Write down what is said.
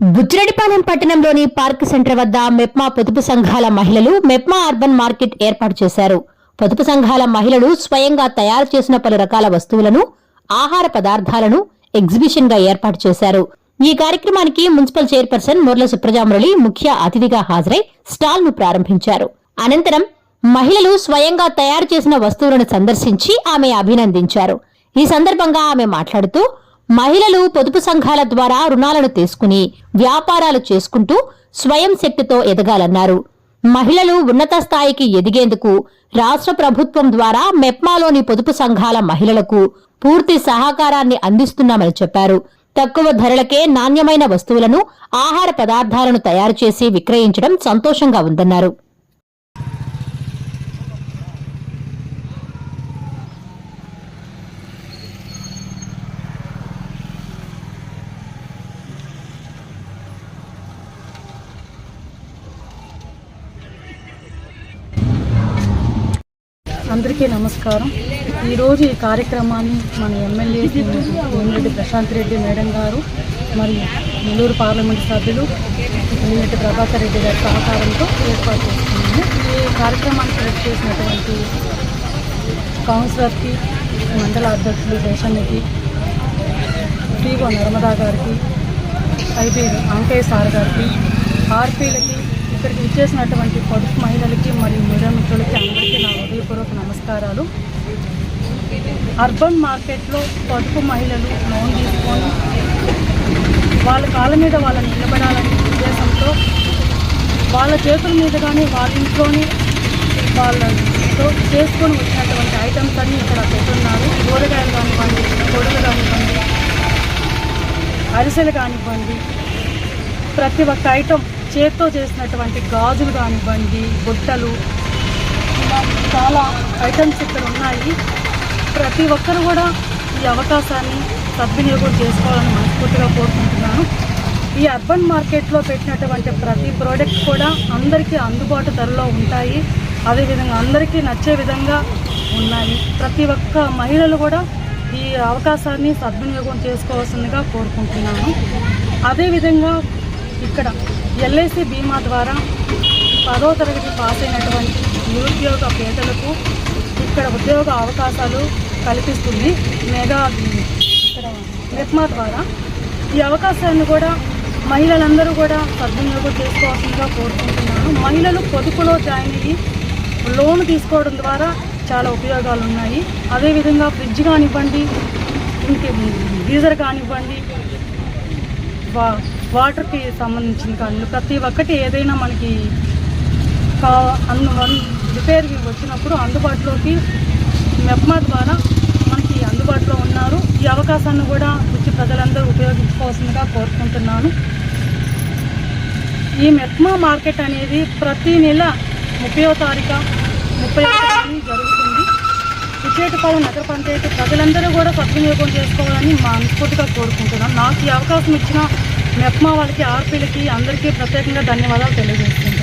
బుచ్చిరెడ్డిపాలెం పట్టణంలోని park centre వద్ద మెప్మా పొదుపు సంఘాల మహిళలు మెప్మా అర్బన్ మార్కెట్ ఏర్పాటు చేశారు. పొదుపు సంఘాల మహిళలు స్వయంగా తయారు చేసిన పలు రకాల వస్తువులను ఆహార పదార్థాలను ఎగ్జిబిషన్గా ఏర్పాటు చేశారు. ఈ కార్యక్రమానికి మున్సిపల్ చైర్పర్సన్ ముర్ల సుప్రజామురళి ముఖ్య అతిథిగా హాజరై స్టాల్ను ప్రారంభించారు. అనంతరం మహిళలు స్వయంగా తయారు చేసిన వస్తువులను సందర్శించి ఆమె అభినందించారు. ఈ సందర్భంగా ఆమె మాట్లాడుతూ మహిళలు పొదుపు సంఘాల ద్వారా రుణాలను తీసుకుని వ్యాపారాలు చేసుకుంటూ స్వయం శక్తితో ఎదగాలన్నారు. మహిళలు ఉన్నత స్థాయికి ఎదిగేందుకు రాష్ట్ర ప్రభుత్వం ద్వారా మెప్మాలోని పొదుపు సంఘాల మహిళలకు పూర్తి సహకారాన్ని అందిస్తున్నామని చెప్పారు. తక్కువ ధరలకే నాణ్యమైన వస్తువులను ఆహార పదార్థాలను తయారు చేసి విక్రయించడం సంతోషంగా ఉందన్నారు. అందరికీ నమస్కారం. ఈరోజు ఈ కార్యక్రమాన్ని మన ఎమ్మెల్యే వేమిరెడ్డి ప్రశాంత్ రెడ్డి మేడం గారు మరియు నెల్లూరు పార్లమెంట్ సభ్యులు వేమిరెడ్డి ప్రభాకర్ రెడ్డి గారి సహకారంతో ఏర్పాటు చేస్తున్నాము. ఈ కార్యక్రమాన్ని సెలెక్ట్ చేసినటువంటి కౌన్సిలర్కి మండల అధ్యక్షులు దేశానికి టీవో నర్మదా గారికి ఐబీ అంకయ్య సార్ గారికి ఆర్పీలకి ఇక్కడికి ఇచ్చేసినటువంటి పొదుపు మహిళలకి మరియు మీడియా మిత్రులకి అందరికీ నా హృదయపూర్వక నమస్కారాలు. అర్బన్ మార్కెట్లో పొదుపు మహిళలు లోన్ తీసుకొని వాళ్ళ కాళ్ళ మీద వాళ్ళని నిలబడాలనే ఉద్దేశంతో వాళ్ళ చేతుల మీద కానీ వాళ్ళ ఇంట్లోని వాళ్ళతో చేసుకొని వచ్చినటువంటి ఐటమ్స్ అన్నీ ఇక్కడ పెట్టున్నారు. కూరగాయలు కానివ్వండి పొడులు కానివ్వండి అరిసెలు కానివ్వండి ప్రతి ఒక్క ఐటమ్ చేత్తో చేసినటువంటి గాజులు కానివ్వండి బుట్టలు ఇలా చాలా ఐటమ్స్ ఇక్కడ ఉన్నాయి. ప్రతి ఒక్కరు కూడా ఈ అవకాశాన్ని సద్వినియోగం చేసుకోవాలని మనస్ఫూర్తిగా కోరుకుంటున్నాను. ఈ అర్బన్ మార్కెట్లో పెట్టినటువంటి ప్రతి ప్రోడక్ట్ కూడా అందరికీ అందుబాటు ధరలో ఉంటాయి. అదేవిధంగా అందరికీ నచ్చే విధంగా ఉన్నాయి. ప్రతి ఒక్క మహిళలు కూడా ఈ అవకాశాన్ని సద్వినియోగం చేసుకోవాల్సిందిగా కోరుకుంటున్నాను. అదేవిధంగా ఇక్కడ ఎల్ఐసి బీమా ద్వారా పదో తరగతి పాస్ అయినటువంటి నిరుద్యోగ పేదలకు ఇక్కడ ఉద్యోగ అవకాశాలు కల్పిస్తుంది మెగా ఇక్కడ నిర్మా ద్వారా ఈ అవకాశాన్ని కూడా మహిళలందరూ కూడా సద్వినియోగం చేసుకోవాల్సిందిగా కోరుకుంటున్నాను. మహిళలు పొదుపులో జాయిన్ అయ్యి లోన్ తీసుకోవడం ద్వారా చాలా ఉపయోగాలు ఉన్నాయి. అదేవిధంగా ఫ్రిడ్జ్ కానివ్వండి ఇంకే గీజర్ కానివ్వండి వా వాటర్కి సంబంధించిన కానీ ప్రతి ఒక్కటి ఏదైనా మనకి కా అన్ను రిపేర్కి వచ్చినప్పుడు అందుబాటులోకి మెప్మా ద్వారా మనకి అందుబాటులో ఉన్నారు. ఈ అవకాశాన్ని కూడా వచ్చి ప్రజలందరూ ఉపయోగించుకోవాల్సిందిగా కోరుకుంటున్నాను. ఈ మెప్మా మార్కెట్ అనేది ప్రతి నెల ముప్పయో తారీఖు ముప్పై తారీఖు జరుగుతుంది. విచేటపాలెం నగర పంచాయతీ ప్రజలందరూ కూడా సద్వినియోగం చేసుకోవాలని మనస్ఫూర్తిగా కోరుకుంటున్నాను నాకు ఈ అవకాశం ఇచ్చిన మెప్మా వాళ్ళకి ఆర్పీలకి అందరికీ ప్రత్యేకంగా ధన్యవాదాలు తెలియజేస్తున్నాను.